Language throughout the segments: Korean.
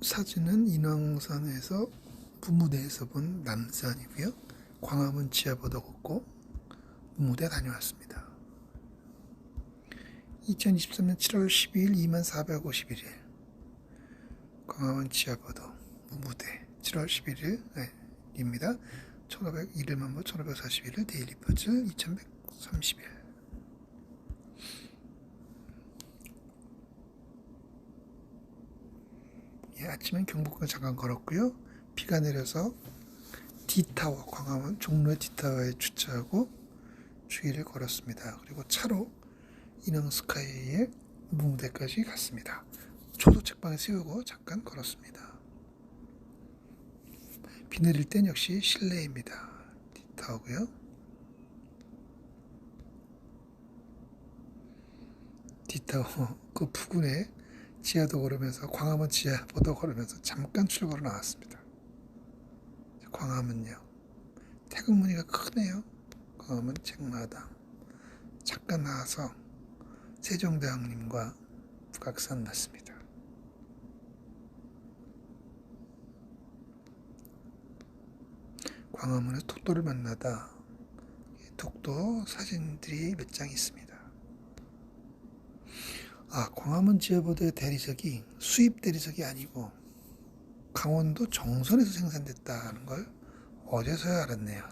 사진은 인왕산에서 무무대에서 본 남산이고요. 광화문 지하보도 걷고 무무대 다녀왔습니다. 2023년 7월 12일 2451일 광화문 지하보도 무무대 7월 11일입니다. 1501일만보 1541일 데일리 퍼즐 2130일 아침엔 경복궁 잠깐 걸었고요. 비가 내려서 D타워, 광화문 종로의 D타워에 주차하고 주위를 걸었습니다. 그리고 차로 인왕스카이의 무무대까지 갔습니다. 초도 책방에 세우고 잠깐 걸었습니다. 비 내릴 땐 역시 실내입니다. D타워고요. D타워 그 부근에 지하도 걸으면서 광화문 지하보도 걸으면서 잠깐 출구로 나왔습니다. 광화문역 태극무늬가 크네요. 광화문 책마당 잠깐 나와서 세종대왕님과 북악산 났습니다. 광화문에서 독도를 만나다 독도 사진들이 몇 장 있습니다. 아, 광화문 지하보도의 대리석이 수입 대리석이 아니고 강원도 정선에서 생산됐다는 걸 어제서야 알았네요.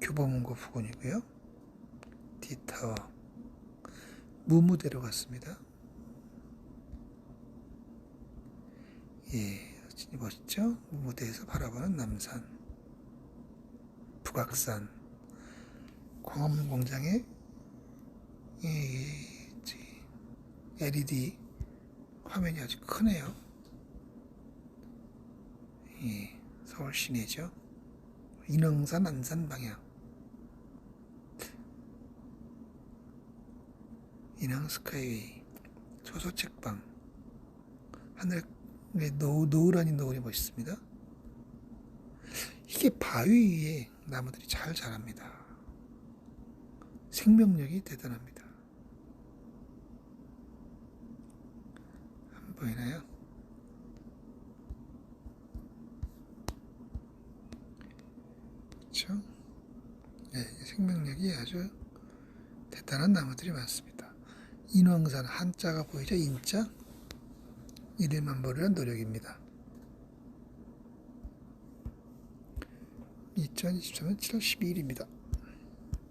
교보문고 부근이고요. D타워 무무대로 갔습니다. 예, 멋있죠? 무무대에서 바라보는 남산, 북악산, 광화문 공장에 이 LED 화면이 아주 크네요. 예, 서울 시내죠. 인왕산 안산 방향. 인왕 스카이웨이 초소 책방 하늘 노, 노을 아닌 노을이 멋있습니다. 이게 바위 위에 나무들이 잘 자랍니다. 생명력이 대단합니다. 안 보이나요? 그렇죠? 네, 생명력이 아주 대단한 나무들이 많습니다. 인왕산 한자가 보이죠? 인자 이름만 버리는 노력입니다. 2023년 7월 12일입니다.